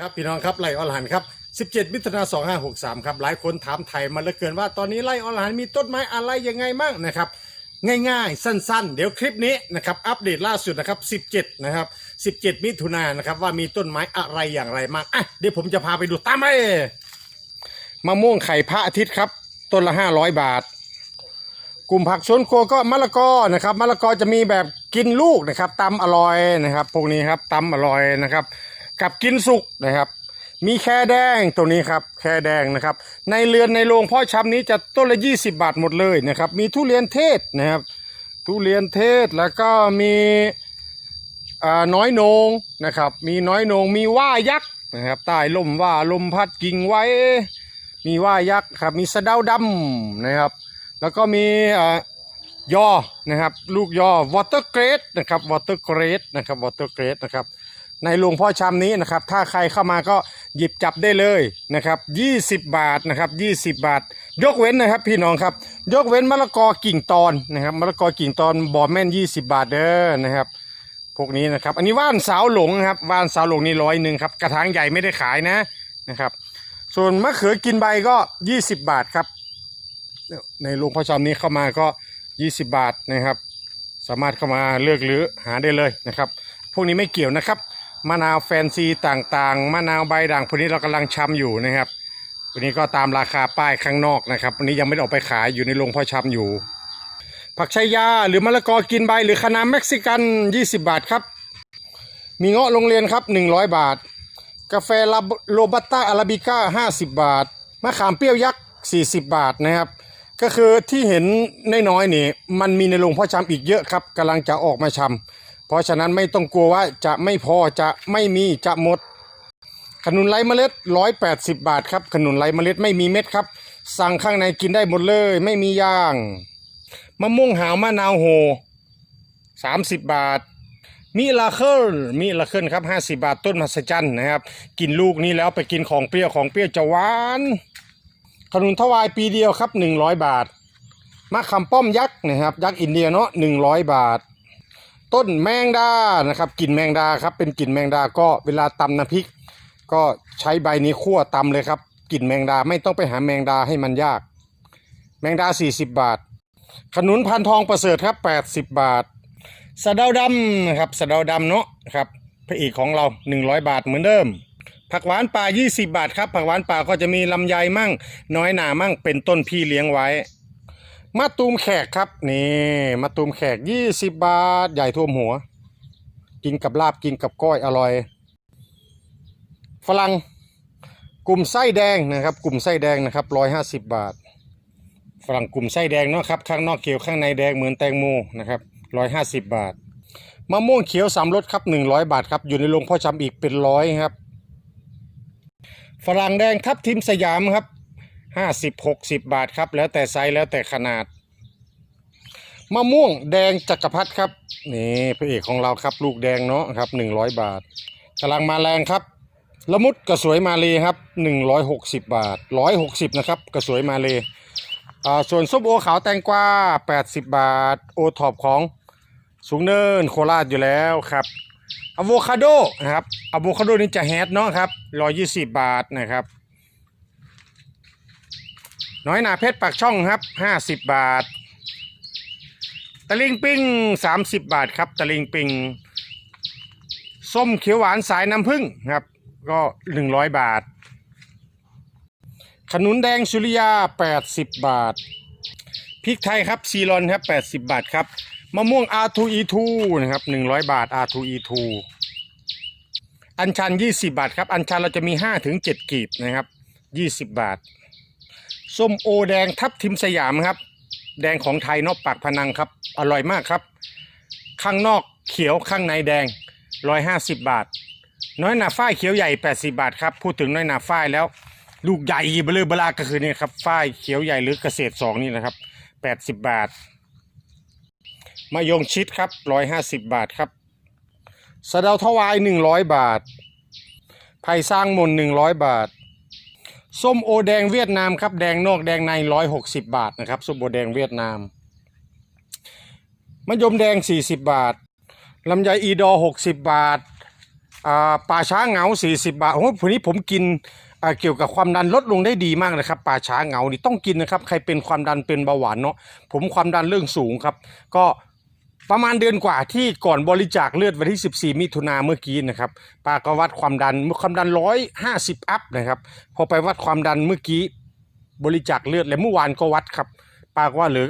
ครับพี่น้องครับไล่ออลหันครับ 17 มิถุนา2563 ครับ หลายคนถามไทยมาเหลือเกินว่าตอนนี้ไล่ออลหันมีต้นไม้อะไรยังไงมั่งนะครับ ง่ายๆ สั้นๆ เดี๋ยวคลิปนี้นะครับ อัปเดตล่าสุดนะครับ 17 นะครับ 17 มิถุนายนนะครับ ว่ามีต้นไม้อะไรอย่างไรมั่งอะเดี๋ยวผมจะพาไปดูตามไปมะม่วงไข่พระอาทิตย์ครับ ต้นละ 500 บาท กลุ่มผักสวนครัวก็มะละกอนะครับ มะละกอจะมีแบบกินลูกนะครับตำอร่อยนะครับ พวกนี้ครับตำอร่อยนะครับ กับกินสุกนะครับ มีแค่แดงตัวนี้ครับแค่แดงนะครับ ในเรือนในโรงพ่อชำนี้จะต้นละ 20 บาทหมดเลยนะครับ มีทุเรียนเทศนะครับ ทุเรียนเทศแล้วก็มีน้อยนงนะครับ มีน้อยนงมีว่ายักษ์นะครับใต้ลมว่าลมพัดกิ่งไว้ มีว่ายักษ์ครับ มีสะเดาดำนะครับ แล้วก็มีอ่ยอนะครับ ลูกยอวอเตอร์เกรดนะครับวอเตอร์เกรดนะครับวอเตอร์เกรดนะครับ ในหลวงพ่อชำนี้นะครับ ถ้าใครเข้ามาก็หยิบจับได้เลยนะครับ 20 บาทนะครับ20 บาท ยกเว้นนะครับพี่น้องครับ ยกเว้นมะละกอกิ่งตอนนะครับมะละกอกิ่งตอนบอแม่น 20 บาทเด้อนะครับพวกนี้นะครับ อันนี้ว่านสาวหลงนะครับว่านสาวหลงนี่ร้อยหนึ่งครับกระถางใหญ่ไม่ได้ขายนะนะครับ ส่วนมะเขือกินใบก็ 20 บาทครับ ในโรงพ่อชำนี้เข้ามาก็ 20 บาทนะครับ สามารถเข้ามาเลือกหรือหาได้เลยนะครับ พวกนี้ไม่เกี่ยวนะครับ มะนาวแฟนซีต่างๆ มะนาวใบด่างพวกนี้เรากำลังชำอยู่นะครับวันนี้ก็ตามราคาป้ายข้างนอกนะครับวันนี้ยังไม่ได้ออกไปขายอยู่ในโรงพ่อชำอยู่ ผักชายาหรือมะละกอกินใบหรือคะน้าเม็กซิกัน 20 บาทครับ มีเงาะโรงเรียนครับ 100 บาท กาแฟลาโรบัสต้าอาราบิก้า50 บาทมะขามเปรี้ยวยักษ์ 40 บาทนะครับก็คือที่เห็นน้อยๆนี่ มันมีในโรงพ่อชำอีกเยอะครับกำลังจะออกมาชำ เพราะฉะนั้นไม่ต้องกลัวว่าจะไม่พอจะไม่มีจะหมด ขนุนไร้เมล็ด 180 บาทครับ ขนุนไร้เมล็ดไม่มีเม็ดครับ สั่งข้างในกินได้หมดเลย ไม่มีย่าง มะม่วงหาวมะนาวโห 30 บาทมิลาเคิลมิลาเคิลครับ 50 บาทต้นมหัศจรรย์นะครับ กินลูกนี้แล้วไปกินของเปรี้ยวของเปรี้ยวจะหวาน ขนุนทวายปีเดียวครับ 100 บาทมะขามป้อมยักษ์นะครับ ยักษ์อินเดียเนาะ100 บาท ต้นแมงดานะครับกลิ่นแมงดาครับเป็นกลิ่นแมงดาก็เวลาตำน้ำพริก ก็ใช้ใบนี้คั่วตำเลยครับกลิ่นแมงดาไม่ต้องไปหาแมงดาให้มันยาก แมงดา 40 บาท ขนุนพันทองประเสริฐครับ 80 บาทสะเดาดำนะครับสะเดาดำเนาะครับพระเอกของเรา 100 บาทเหมือนเดิม ผักหวานป่า 20 บาทครับผักหวานป่าก็จะมีลำไยมั่ง น้อยหนามั่งเป็นต้นพี่เลี้ยงไว้ มะตูมแขกครับนี่มะตูมแขก20บาท ใหญ่ท่วมหัว กินกับลาบกินกับก้อยอร่อย ฝรั่งกลุ่มไส้แดงนะครับ กลุ่มไส้แดงนะครับ150บาท ฝรั่งกลุ่มไส้แดงเนาะครับข้างนอกเขียวข้างในแดงเหมือนแตงโมนะครับ150บาทมะม่วงเขียวสามรสครับ100บาทครับอยู่ในโรงพ่อชำอีกเป็นร้อยครับ ฝรั่งแดงทับทิมสยามครับ 50 60บหกสิบบาทครับ แล้วแต่ไซส์แล้วแต่ขนาด มะม่วงแดงจักรพรรดิครับนี่พระเอกของเราครับลูกแดงเนาะครับ100บาทกำลังมาแรงครับละมุดกระสวยมาเลยครับ160บาท160นะครับกระสวยมาเลยอ่าส่วนส้มโอขาวแตงกวา80บบาท โอท็อปของสูงเนินโคราชอยู่แล้วครับอะโวคาโดนะครับอะโวคาโดนี่จะแฮดเนาะครับ120บาทนะครับ น้อยหนาเพชรปากช่องครับ50บบาท ตะลิงปิ้ง30บบาทครับ ตะลิงปิงส้มเขียวหวานสายน้ำผึ้งครับ ก็100บาท ขนุนแดงสุริยา80บบาท พริกไทยครับซีรอนครับ80บบาทครับ มะม่วง R2E2 นะครับ100บาท R2E2 อัญชัน 20 บาทครับ อัญชันเราจะมี 5 ถึง 7 กีบนะครับ 20 บาท ส้มโอแดงทับทิมสยามครับ แดงของไทยนอกปากพนังครับ อร่อยมากครับ ข้างนอกเขียวข้างในแดง 150 บาท น้อยหนาฝ้ายเขียวใหญ่ 80 บาทครับ พูดถึงน้อยหนาฝ้ายแล้ว ลูกใหญ่เบลอเบลาก็คือเนี่ยครับฝ้ายเขียวใหญ่หรือเกษตรสองนี่นะครับ 80 บาทมะยงชิดครับ 150 บาทครับสะเดาทวาย 100 บาทไผ่สร้างมน100 บาท ส้มโอแดงเวียดนามครับแดงนอกแดงใน160บาทนะครับส้มโอแดงเวียดนามมะยมแดง40บบาทลำไยอีดอ60บบาทาป่าช้าเหงา40บาทโอ้โหวันนี้ผมกินเกี่ยวกับความดันลดลงได้ดีมากนะครับป่าช้าเหงานี่ต้องกินนะครับใครเป็นความดันเป็นเบาหวานเนาะผมความดันเรื่องสูงครับ ก็ ประมาณเดือนกว่าที่ก่อนบริจาคเลือดวันที่ 14 มิถุนาเมื่อกี้นะครับป้าก็วัดความดันความดัน 150 อัพนะครับ พอไปวัดความดันเมื่อกี้บริจาคเลือดและเมื่อวานก็วัดครับป้าก็ว่าเหลือ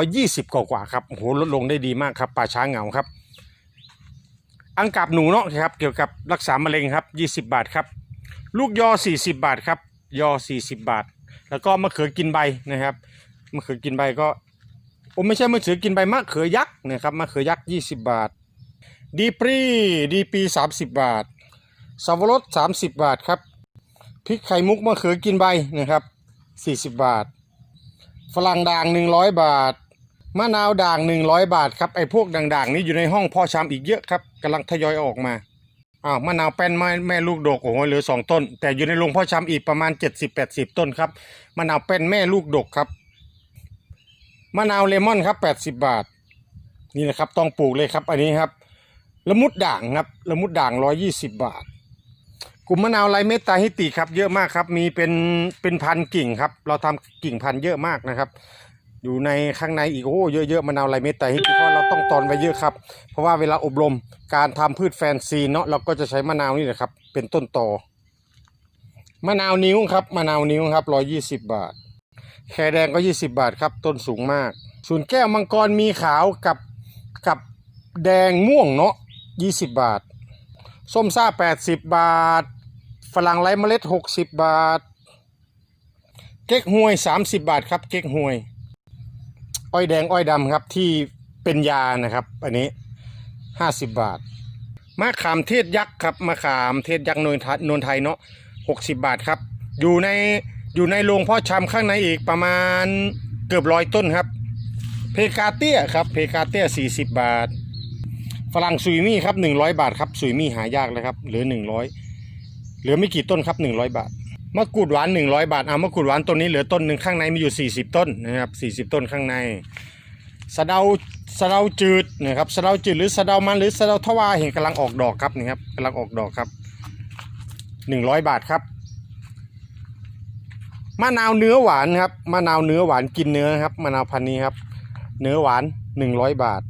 120 กว่ากว่าครับโอ้โหลดลงได้ดีมากครับป่าช้างเหงาครับ อังกับหนูเนาะครับเกี่ยวกับรักษามะเร็งครับ 20 บาทครับ ลูกยอ 40 บาทครับยอ 40 บาท แล้วก็มะเขือกินใบนะครับมะเขือกินใบก็ โอ้ไม่ใช่มะเขือกินใบมะเขือยักษ์นะครับมะเขือยักษ์20 บาท ดีปรีดีปี 30 บาทสับปะรด30 บาทครับพริกไข่มุกมะเขือกินใบนะครับ 40 บาท ฝรั่งด่าง 100 บาทมะนาวด่าง 100 บาทครับไอ้พวกด่างๆนี่อยู่ในห้องพ่อชามอีกเยอะครับกำลังทยอยออกมาอ้าวมะนาวแป้นไม้แม่ลูกดกโอ้โหเหลือ 2 ต้น แต่อยู่ในโรงพ่อชามอีกประมาณ 70-80 ต้นครับมะนาวแป้นแม่ลูกดกครับ มะนาวเลมอนครับ80บาท นี่นะครับต้องปลูกเลยครับ อันนี้ครับละมุดด่างครับละมุดด่าง120บาท กลุ่มมะนาวไรเมตตาฮิติครับ เยอะมากครับ มีเป็นเป็นพันกิ่งครับ เราทำกิ่งพันเยอะมากนะครับ อยู่ในข้างในอีกโอ้เยอะๆมะนาวไรเม็ดต่ฮิติเพราะเราต้องตอนไว้เยอะครับ เพราะว่าเวลาอบรมการทำพืชแฟนซีเนาะเราก็จะใช้มะนาวนี่แหละครับ เป็นต้นตอมะนาวนิ้วครับมะนาวนิ้วครับร้อยี่สิบบาท แคแดงก็ยี่สิบาทครับ ต้นสูงมาก ส่วนแก้วมังกรมีขาวกับกับแดงม่วงเนาะยี่สิบบาท ส้มซ่าแปดสิบบาท ฝรั่งไร้เมล็ดหกสิบบาท เก๊กฮวยสามสิบบาทครับ เก๊กฮวย อ้อยแดงอ้อยดำครับที่เป็นยานะครับ อันนี้ห้าสิบบาท มะขามเทศยักษ์ครับ มะขามเทศยักษ์นนทนนไทยเนาะหกสิบบาทครับ อยู่ใน อยู่ในโรงพ่อชำข้างในอีกประมาณเกือบร้อยต้นครับ เพกาเตี้ยครับ เพกาเตี้ยสี่สิบบาท ฝรั่งซุยมี่ครับหนึ่งร้อยบาทครับซุยมี่หายากเลยครับเหลือหนึ่งร้อยเหลือไม่กี่ต้นครับหนึ่งร้อยบาทมะกรูดหวาน 100 บาทเอามะกรูดหวานต้นนี้เหลือต้นหนึ่งข้างในมีอยู่ 40 ต้นนะครับ40 ต้นข้างในสะเดาสะเดาจืดนะครับสะเดาจืดหรือสะเดามันหรือสะเดาทวาเห็นกำลังออกดอกครับนี่ครับกำลังออกดอกครับ 100 บาทครับ มะนาวเนื้อหวานครับมะนาวเนื้อหวานกินเนื้อครับมะนาวพันธุ์นี้ครับ เนื้อหวาน100บาท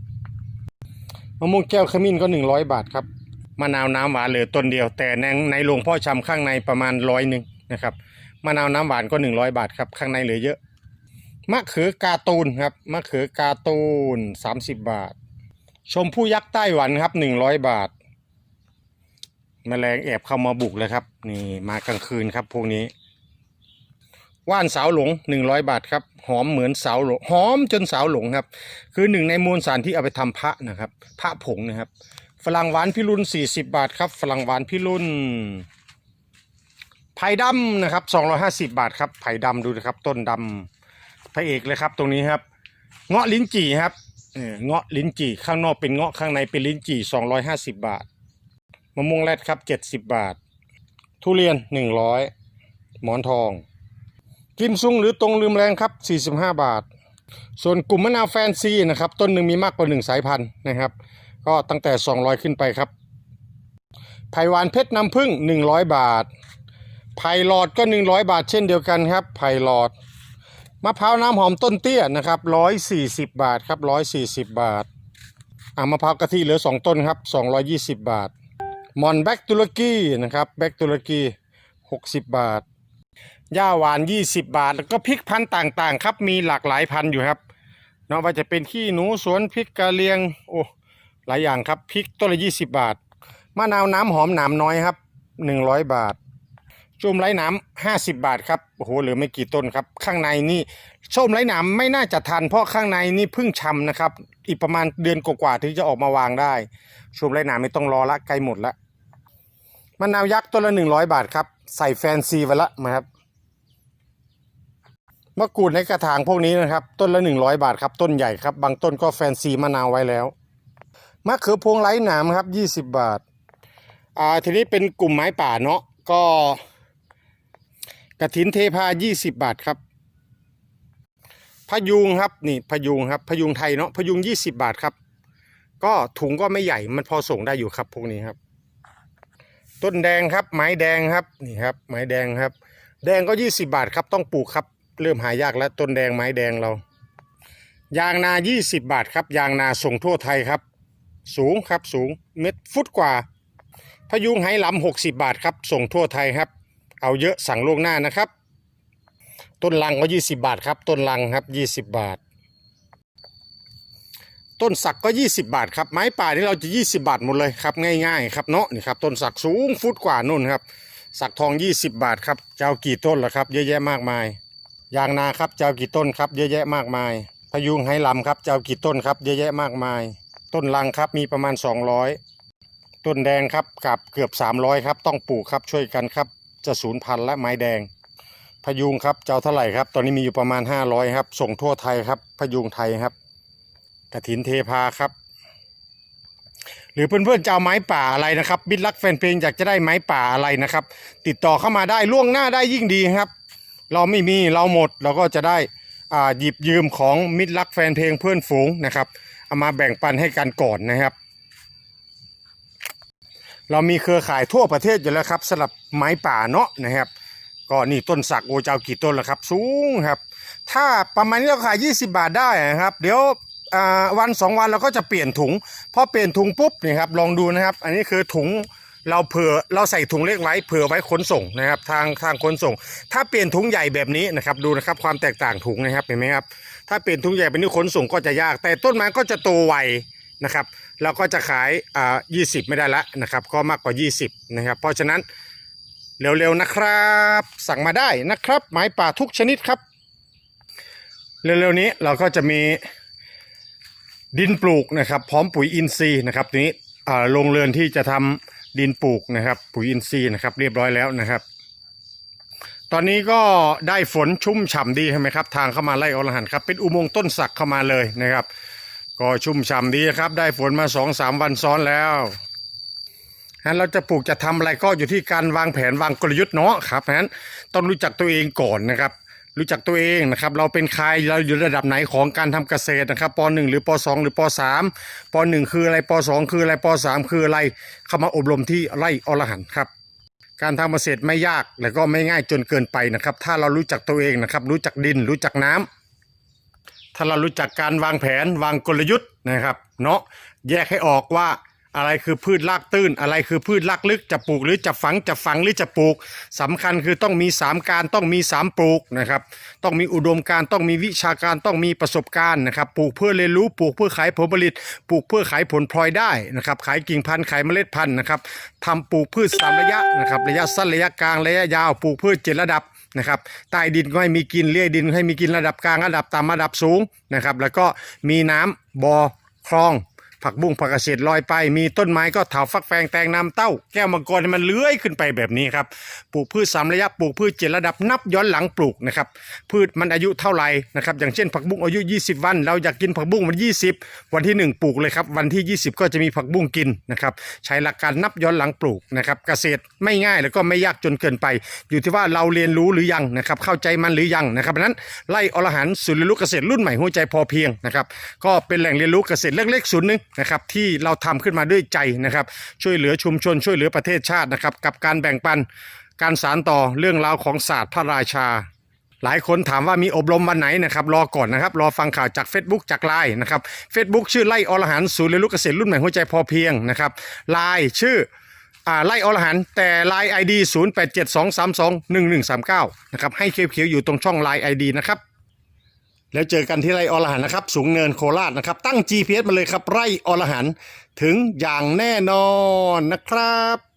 มะม่วงแก้วขมิ้นก็100บาทครับมะนาวน้ำหวานเหลือต้นเดียว แต่ในในโรงพ่อชำข้างในประมาณร้อยหนึ่งนะครับมะนาวน้ำหวานก็100บาทครับข้างในเหลือเยอะมะเขือกาตูนครับมะเขือกาตูน30บาท ชมพู่ยักษ์ไต้หวันครับ100บาทแมลงแอบเข้ามาบุกเลยครับ นี่มากลางคืนครับพวกนี้ ว่านสาวหลง 100 บาทครับหอมเหมือนสาวหลงหอมจนสาวหลงครับ คือหนึ่งในมวลสารที่เอาไปทำพระนะครับ พระผงนะครับฝรั่งหวานพิรุณ40 บาทครับฝรั่งหวานพิรุณไผ่ดำนะครับ 250 บาทครับไผ่ดำดูนะครับ ต้นดำพระเอกเลยครับ ตรงนี้ครับ เงาะลิ้นจี่ครับเออเงาะลิ้นจี่ข้างนอกเป็นเงาะข้างในเป็นลิ้นจี่ 250 บาทมะม่วงแรดครับ 70 บาท ทุเรียน 100 หมอนทอง กิมซุงหรือตรงลืมแรงครับ 45 บาท ส่วนกลุ่มมะนาวแฟนซีนะครับ ต้นหนึ่งมีมากกว่า 1 สายพันธุ์นะครับ ก็ตั้งแต่ 200 ขึ้นไปครับ ไผ่หวานเพชรน้ำผึ้ง100 บาท ไผ่หลอดก็ 100 บาทเช่นเดียวกันครับ ไผ่หลอด มะพร้าวน้ำหอมต้นเตี้ยนะครับ 140 บาทครับ 140 บาทอะมะพร้าวกะทิเหลือ 2 ต้นครับ 220 บาท มอนแบกตุรกีนะครับ แบกตุรกี 60 บาท ย่าหวาน 20 บาท แล้วก็พริกพันธุ์ต่างๆ ครับ มีหลากหลายพันธุ์อยู่ครับเนาะว่าจะเป็นขี้หนูสวนพริกกะเหรียงโอ้หลายอย่างครับพริกต้นละยี่สิบาทมะนาวน้ำหอมหนามน้อยครับหนึ่งร้อยบาทส้มไร้หน้ำห้าสิบบาทครับโอ้โหเหลือไม่กี่ต้นครับ ข้างในนี่ส้มไร้หนามไม่น่าจะทันเพราะข้างในนี่เพิ่งชำนะครับ อีกประมาณเดือนกว่าๆถึงจะออกมาวางได้ส้มไร้หนามไม่ต้องรอละใกล้หมดละมะนาวยักษ์ต้นละหนึ่งร้อยบาทครับใส่แฟนซีไว้ละนะครับ มะกรูดในกระถางพวกนี้นะครับ ต้นละหนึ่งร้อยบาทครับต้นใหญ่ครับ บางต้นก็แฟนซีมะนาวไว้แล้วมะเขือพวงไร้หนามครับยี่สิบบาทอ่าทีนี้เป็นกลุ่มไม้ป่าเนาะก็กระถินเทพายี่สิบบาทครับพยุงครับนี่พยุงครับพยุงไทยเนาะพยุงยี่สิบบาทครับ ก็ถุงก็ไม่ใหญ่มันพอส่งได้อยู่ครับพวกนี้ครับ ต้นแดงครับ ไม้แดงครับนี่ครับ ไม้แดงครับ แดงก็ยี่สิบาทครับต้องปลูกครับ เริ่มหายากแล้วต้นแดงไม้แดงเรา ยางนายี่สิบาทครับ ยางนาส่งทั่วไทยครับ สูงครับสูงเม็ดฟุตกว่า พยุงไหหลำหกสิบาทครับ ส่งทั่วไทยครับ เอาเยอะสั่งล่วงหน้านะครับ ต้นลังก็ยี่สิบาทครับ ต้นลังครับยี่สิบาท ต้นสักก็ 20 บาทครับ ไม้ป่านี่เราจะ 20 บาทหมดเลยครับ ง่ายๆครับเนาะนี่ครับต้นสักสูงฟุตกว่านู่นครับสักทอง 20 บาทครับ เจ้ากี่ต้นล่ะครับ เยอะแยะมากมาย ยางนาครับเจ้ากี่ต้นครับเยอะแยะมากมาย พยุงไหลำครับเจ้ากี่ต้นครับเยอะแยะมากมาย ต้นลังครับมีประมาณ 200 ต้นแดงครับกับเกือบ 300ครับต้องปลูกครับช่วยกันครับจะศูนย์พันธุ์และไม้แดง พยุงครับเจ้าเท่าไหร่ครับ ตอนนี้มีอยู่ประมาณ 500ครับส่งทั่วไทยครับ พยุงไทยครับกระถินเทพาครับ หรือเพื่อนๆจะเอาไม้ป่าอะไรนะครับ บิดลักแฟนเพลงอยากจะได้ไม้ป่าอะไรนะครับ ติดต่อเข้ามาได้ล่วงหน้าได้ยิ่งดีครับ เราไม่มีเราหมดเราก็จะได้อาหยิบยืมของมิตรรักแฟนเพลงเพื่อนฝูงนะครับเอามาแบ่งปันให้กันก่อนนะครับ เรามีเครือข่ายทั่วประเทศอยู่แล้วครับสำหรับไม้ป่าเนาะนะครับ ก็นี่ต้นสักโอเจ้ากี่ต้นแล้วครับ สูงครับ ถ้าประมาณนี้เราขาย 20 บาทได้นะครับ เดี๋ยววันสองวันเราก็จะเปลี่ยนถุงพอเปลี่ยนถุงปุ๊บนี่ครับลองดูนะครับ อันนี้คือถุง เราเผื่อเราใส่ถุงเล็กไว้เผื่อไว้ขนส่งนะครับ ทางทางขนส่ง ถ้าเปลี่ยนถุงใหญ่แบบนี้นะครับดูนะครับความแตกต่างถุงนะครับเห็นไหมครับถ้าเปลี่ยนถุงใหญ่แบบนี้ขนส่งก็จะยาก แต่ต้นไม้ก็จะโตไวนะครับเราก็จะขายอ่า20ไม่ได้ละนะครับก็มากกว่า 20นะครับเพราะฉะนั้นเร็วๆนะครับ สั่งมาได้นะครับ ไม้ป่าทุกชนิดครับ เร็วๆนี้เราก็จะมีดินปลูกนะครับ พร้อมปุ๋ยอินทรีย์นะครับทีนี้อ่าโรงเรือนที่จะทำ ดินปลูกนะครับ ปุ๋ยอินทรีย์นะครับ เรียบร้อยแล้วนะครับ ตอนนี้ก็ได้ฝนชุ่มฉ่ำดีใช่ไหมครับ ทางเข้ามาไล่อรหันต์ครับเป็นอุโมงค์ต้นสักเข้ามาเลยนะครับ ก็ชุ่มฉ่ำดีครับ ได้ฝนมาสองสามวันซ้อนแล้วงั้นเราจะปลูกจะทำอะไรก็อยู่ที่การวางแผนวางกลยุทธ์เนาะครับงั้นต้องรู้จักตัวเองก่อนนะครับ รู้จักตัวเองนะครับ เราเป็นใครเราอยู่ระดับไหนของการทำเกษตรนะครับป .1 หรือป .2 หรือป .3 ป .1 คืออะไรป .2 คืออะไรป .3 คืออะไรเข้ามาอบรมที่ไร่อรหันครับ การทำเกษตรไม่ยากและก็ไม่ง่ายจนเกินไปนะครับ ถ้าเรารู้จักตัวเองนะครับ รู้จักดินรู้จักน้ำถ้าเรารู้จักการวางแผนวางกลยุทธ์นะครับ เนาะแยกให้ออกว่า อะไรคือพืชรากตื้น อะไรคือพืชรากลึกจะปลูกหรือจะฝังจะฝังหรือจะปลูกสำคัญคือต้องมี 3 การต้องมี 3 ปลูกนะครับ ต้องมีอุดมการต้องมีวิชาการต้องมีประสบการณ์นะครับ ปลูกเพื่อเรียนรู้ปลูกเพื่อขายผลผลิต ปลูกเพื่อขายผลพลอยได้นะครับ ขายกิ่งพันธุ์ขายเมล็ดพันธุ์นะครับทำปลูกพืชสามระยะนะครับ ระยะสั้นระยะกลางระยะยาวปลูกพืชเจ็ดระดับนะครับใต้ดินก็ให้มีกินเลี่ยดินให้มีกินระดับกลางระดับต่ำระดับสูงนะครับ แล้วก็มีน้ำบ่อคลอง ผักบุ้งผักเกษตรลอยไป มีต้นไม้ก็เถาฟักแฟงแตงน้ำเต้า แก้วมังกรมันเลื้อยขึ้นไปแบบนี้ครับปลูกพืชสามระยะปลูกพืชเจ็ดระดับนับย้อนหลังปลูกนะครับพืชมันอายุเท่าไหร่นะครับอย่างเช่นผักบุ้งอายุ 20 วัน เราอยากกินผักบุ้งวัน 20 วันที่ 1 ปลูกเลยครับวันที่ 20 ก็จะมีผักบุ้งกินนะครับใช้หลักการนับย้อนหลังปลูกนะครับเกษตรไม่ง่ายแล้วก็ไม่ยากจนเกินไป อยู่ที่ว่าเราเรียนรู้หรือยังนะครับเข้าใจมันหรือยังนะครับเพราะนั้นไล่อรหันต์ศูนย์เรียนรู้เกษตรรุ่นใหม่หัวใจพอเพียงนะครับก็เป็นแหล่งเรียนรู้เกษตรเล็กๆศูนย์หนึ่งนะครับที่เราทำขึ้นมาด้วยใจนะครับ ช่วยเหลือชุมชน ช่วยเหลือประเทศชาตินะครับกับการแบ่งปันการสารต่อเรื่องราวของศาสตร์พระราชา หลายคนถามว่ามีอบรมวันไหนนะครับ รอก่อนนะครับ รอฟังข่าวจาก Facebook จากไลน์นะครับ Facebook ชื่อไล่อรหันศูนย์เรียนรู้เกษตรรุ่นใหม่หัวใจพอเพียงนะครับไลน์ชื่ออไล่อรหันแต่ไลน์ ID 0 8 7 2 3 2 1 1 3 9 นะครับให้เขียวๆอยู่ตรงช่องไลน์ ID นะครับ แล้วเจอกันที่ไร่อรหันนะครับ สูงเนินโคราชนะครับ ตั้ง GPS มาเลยครับ ไร่อรหันถึงอย่างแน่นอนนะครับ